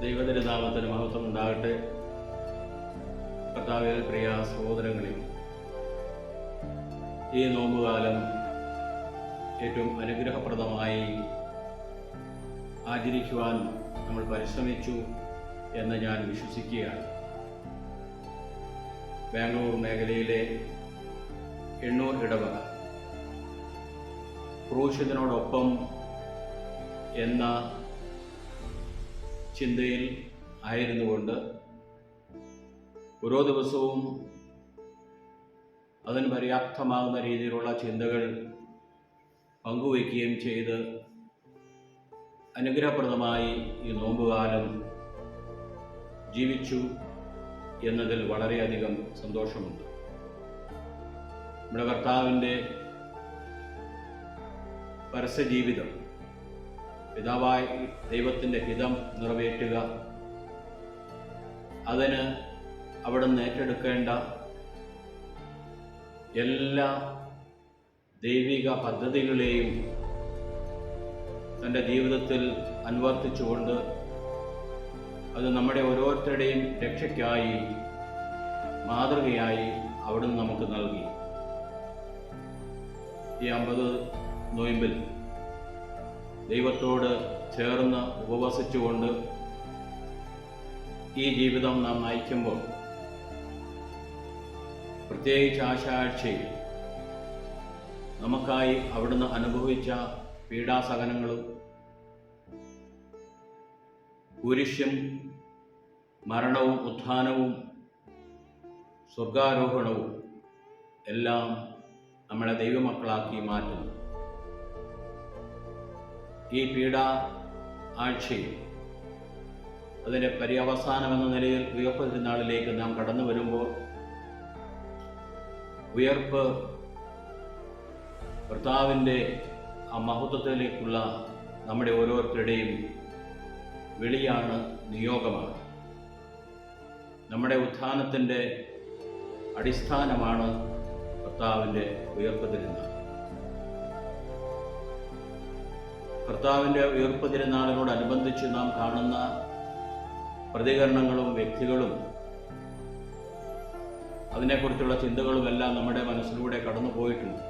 ദൈവതിരുനാമത്തിന് മഹത്വം ഉണ്ടാകട്ടെ. കർത്താവിൽ പ്രിയ സഹോദരങ്ങളിൽ ഈ നോമ്പുകാലം ഏറ്റവും അനുഗ്രഹപ്രദമായി ആചരിക്കുവാൻ നമ്മൾ പരിശ്രമിച്ചു എന്ന് ഞാൻ വിശ്വസിക്കുകയാണ്. ബാംഗ്ലൂർ മേഖലയിലെ എണ്ണൂർ ഇടവക. ക്രൂശിതനോടൊപ്പം എന്ന ചിന്തയിൽ ആയിരുന്നുകൊണ്ട് ഓരോ ദിവസവും അതിന് പര്യാപ്തമാകുന്ന രീതിയിലുള്ള ചിന്തകൾ പങ്കുവയ്ക്കുകയും ചെയ്ത് അനുഗ്രഹപ്രദമായി ഈ നോമ്പുകാലം ജീവിച്ചു എന്നതിൽ വളരെയധികം സന്തോഷമുണ്ട്. നമ്മുടെ കർത്താവിന്റെ പരസ്യജീവിതം പിതാവായ ദൈവത്തിന്റെ ഹിതം നിറവേറ്റുക. അതിന് അവിടുന്ന് ഏറ്റെടുക്കേണ്ട എല്ലാ ദൈവിക പദ്ധതികളെയും തന്റെ ജീവിതത്തിൽ അനുവർത്തിച്ചുകൊണ്ട് അത് നമ്മുടെ ഓരോരുത്തരുടെയും രക്ഷയ്ക്കായി മാതൃകയായി അവിടുന്ന് നമുക്ക് നൽകി. ഈ അമ്പത് നോയമ്പിൽ ദൈവത്തോട് ചേർന്ന് ഉപവസിച്ചുകൊണ്ട് ഈ ജീവിതം നാം നയിക്കുമ്പോൾ പ്രത്യേകിച്ച് ആശാഴ്ചയിൽ നമുക്കായി അവിടുന്ന് അനുഭവിച്ച പീഡാസഹനങ്ങളും കുരിശും മരണവും ഉത്ഥാനവും സ്വർഗാരോഹണവും എല്ലാം നമ്മളെ ദൈവമക്കളാക്കി മാറ്റുന്നു. ഈ പീഡ ആഴ്ചയിൽ അതിന്റെ പര്യവസാനം എന്ന നിലയിൽ ഉയർപ്പ് തിരുനാളിലേക്ക് നാം കടന്നു വരുമ്പോൾ ഉയർപ്പ് കർത്താവിന്റെ ആ മഹത്വത്തിലേക്കുള്ള നമ്മുടെ ഓരോരുത്തരുടെയും വിളിയാണ് നിയോഗമാണ്. നമ്മുടെ ഉത്ഥാനത്തിന്റെ അടിസ്ഥാനമാണ് കർത്താവിന്റെ ഉയർപ്പ് തിരുനാൾ. കർത്താവിന്റെ ഉയർപ്പ് തിരുനാളിനോടനുബന്ധിച്ച് നാം കാണുന്ന പ്രതികരണങ്ങളും വ്യക്തികളും അതിനെക്കുറിച്ചുള്ള ചിന്തകളുമെല്ലാം നമ്മുടെ മനസ്സിലൂടെ കടന്നു പോയിട്ടുണ്ട്.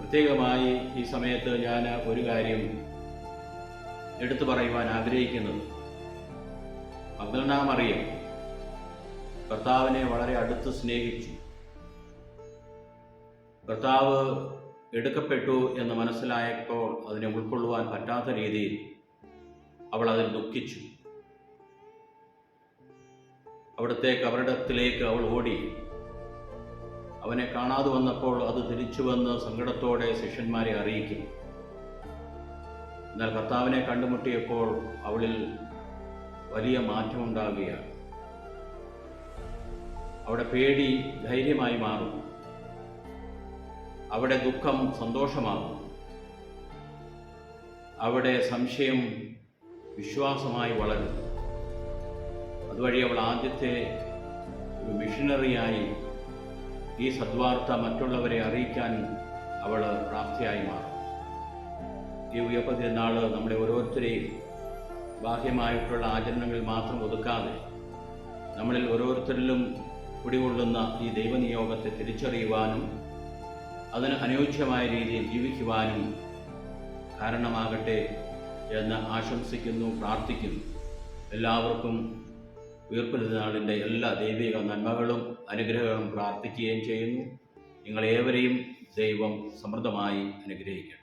പ്രത്യേകമായി ഈ സമയത്ത് ഞാൻ ഒരു കാര്യം എടുത്തു പറയുവാൻ ആഗ്രഹിക്കുന്നത്. മഗ്ദലനാമറിയം കർത്താവിനെ വളരെ അടുത്ത് സ്നേഹിച്ചു. കർത്താവ് എടുക്കപ്പെട്ടു എന്ന് മനസ്സിലായപ്പോൾ അതിനെ ഉൾക്കൊള്ളുവാൻ പറ്റാത്ത രീതിയിൽ അവൾ അതിൽ ദുഃഖിച്ചു. അവിടുത്തെ അവരിടത്തിലേക്ക് അവൾ ഓടി. അവനെ കാണാതെ വന്നപ്പോൾ അത് തിരിച്ചു വന്ന് സങ്കടത്തോടെ ശിഷ്യന്മാരെ അറിയിക്കും. എന്നാൽ കർത്താവിനെ കണ്ടുമുട്ടിയപ്പോൾ അവളിൽ വലിയ മാറ്റമുണ്ടാകുകയാണ്. അവിടെ പേടി ധൈര്യമായി മാറും. അവിടെ ദുഃഖം സന്തോഷമാകും. അവിടെ സംശയം വിശ്വാസമായി വളരും. അതുവഴി അവൾ ആദ്യത്തെ ഒരു മിഷനറിയായി ഈ സദ്വാർത്ത മറ്റുള്ളവരെ അറിയിക്കാൻ അവൾ പ്രാപ്തിയായി മാറും. ഈ ഉയർപ്പ നാൾ നമ്മളെ ഓരോരുത്തരെയും ബാഹ്യമായിട്ടുള്ള ആചരണങ്ങളിൽ മാത്രം ഒതുക്കാതെ നമ്മളിൽ ഓരോരുത്തരിലും കുടികൊള്ളുന്ന ഈ ദൈവനിയോഗത്തെ തിരിച്ചറിയുവാനും അതിന് അനുയോജ്യമായ രീതിയിൽ ജീവിക്കുവാനും കാരണമാകട്ടെ എന്ന് ആശംസിക്കുന്നു പ്രാർത്ഥിക്കുന്നു. എല്ലാവർക്കും ഉയർപ്പിരുന്നാളിന്റെ എല്ലാ ദൈവിക നന്മകളും അനുഗ്രഹങ്ങളും പ്രാർത്ഥിക്കുകയും ചെയ്യുന്നു. നിങ്ങളേവരെയും ദൈവം സമൃദ്ധമായി അനുഗ്രഹിക്കട്ടെ.